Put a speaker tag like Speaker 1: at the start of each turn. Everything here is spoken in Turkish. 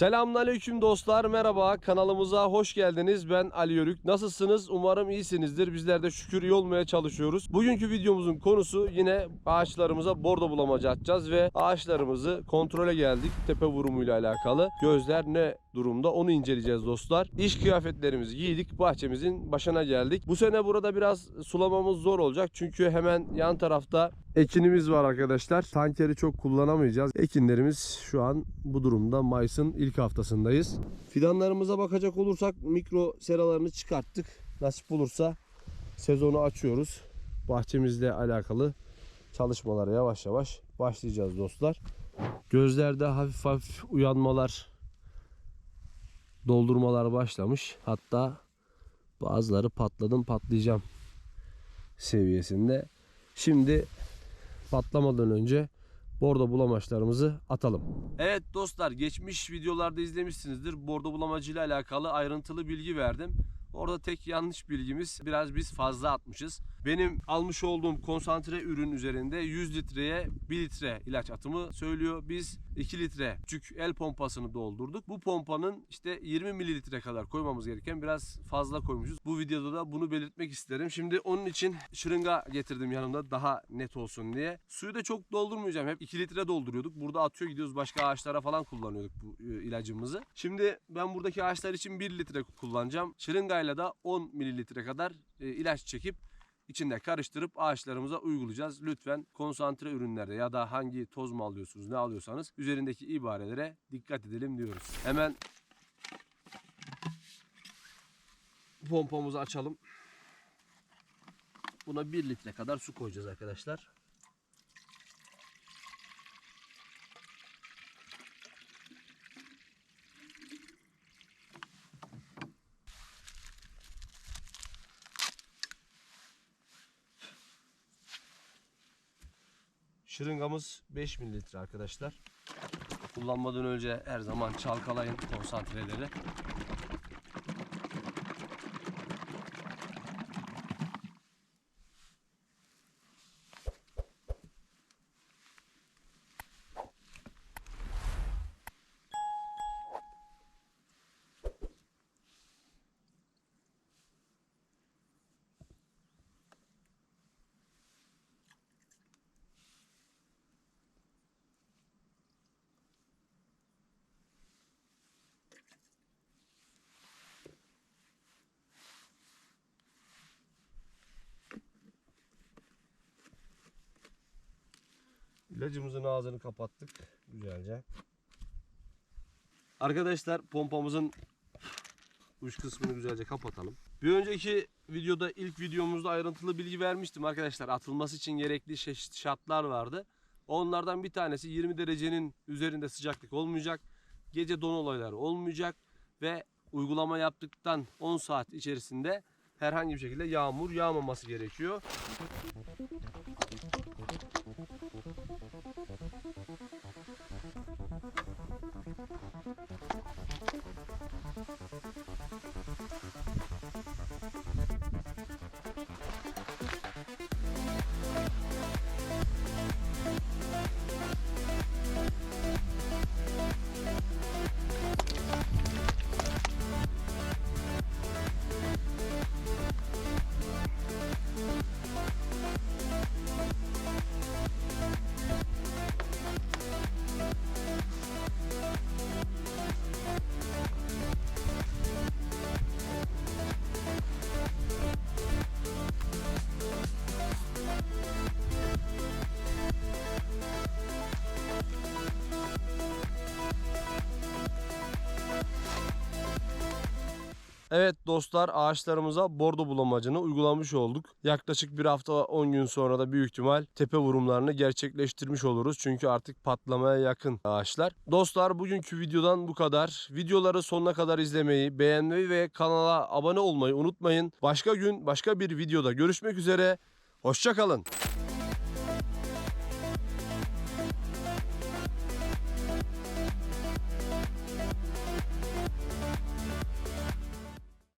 Speaker 1: Selamünaleyküm dostlar merhaba. Kanalımıza hoş geldiniz. Ben Ali Yörük. Nasılsınız? Umarım iyisinizdir. Bizler de şükür iyi olmaya çalışıyoruz. Bugünkü videomuzun konusu yine ağaçlarımıza bordo bulamacı atacağız ve ağaçlarımızı kontrole geldik tepe vurumuyla alakalı. Gözler ne durumda onu inceleyeceğiz dostlar İş kıyafetlerimizi giydik bahçemizin başına geldik bu sene burada biraz sulamamız zor olacak çünkü hemen yan tarafta ekinimiz var arkadaşlar tankeri çok kullanamayacağız ekinlerimiz şu an bu durumda Mayıs'ın ilk haftasındayız. Fidanlarımıza bakacak olursak mikro seralarını çıkarttık. Nasip olursa sezonu açıyoruz. Bahçemizle alakalı çalışmalara yavaş yavaş başlayacağız dostlar. Gözlerde hafif hafif uyanmalar, doldurmalar başlamış. Hatta bazıları patladım patlayacağım seviyesinde. Şimdi patlamadan önce bordo bulamaçlarımızı atalım. Evet dostlar geçmiş videolarda izlemişsinizdir. Bordo bulamacı ile alakalı ayrıntılı bilgi verdim. Orada tek yanlış bilgimiz biraz biz fazla atmışız. Benim almış olduğum konsantre ürün üzerinde 100 litreye 1 litre ilaç atımı söylüyor. Biz 2 litre küçük el pompasını doldurduk. Bu pompanın işte 20 mililitre kadar koymamız gereken biraz fazla koymuşuz. Bu videoda da bunu belirtmek isterim. Şimdi onun için şırınga getirdim yanımda daha net olsun diye. Suyu da çok doldurmayacağım. Hep 2 litre dolduruyorduk. Burada atıyor gidiyoruz başka ağaçlara falan kullanıyorduk bu e, ilacımızı. Şimdi ben buradaki ağaçlar için 1 litre kullanacağım. Şırıngayla da 10 mililitre kadar e, ilaç çekip içinde karıştırıp ağaçlarımıza uygulayacağız. Lütfen konsantre ürünlerde ya da hangi toz mu alıyorsunuz ne alıyorsanız üzerindeki ibarelere dikkat edelim diyoruz. Hemen pompamızı açalım. Buna 1 litre kadar su koyacağız arkadaşlar. Şırıngamız 5 mililitre arkadaşlar. Kullanmadan önce her zaman çalkalayın konsantreleri. İlacımızın ağzını kapattık güzelce. Arkadaşlar pompamızın uç kısmını güzelce kapatalım. Bir önceki videoda ilk videomuzda ayrıntılı bilgi vermiştim arkadaşlar. Atılması için gerekli şartlar vardı. Onlardan bir tanesi 20 derecenin üzerinde sıcaklık olmayacak. Gece don olayları olmayacak ve uygulama yaptıktan 10 saat içerisinde herhangi bir şekilde yağmur yağmaması gerekiyor. Evet dostlar ağaçlarımıza bordo bulamacını uygulamış olduk. Yaklaşık bir hafta 10 gün sonra da büyük ihtimal tepe vurumlarını gerçekleştirmiş oluruz. Çünkü artık patlamaya yakın ağaçlar. Dostlar bugünkü videodan bu kadar. Videoları sonuna kadar izlemeyi, beğenmeyi ve kanala abone olmayı unutmayın. Başka gün başka bir videoda görüşmek üzere. Hoşçakalın.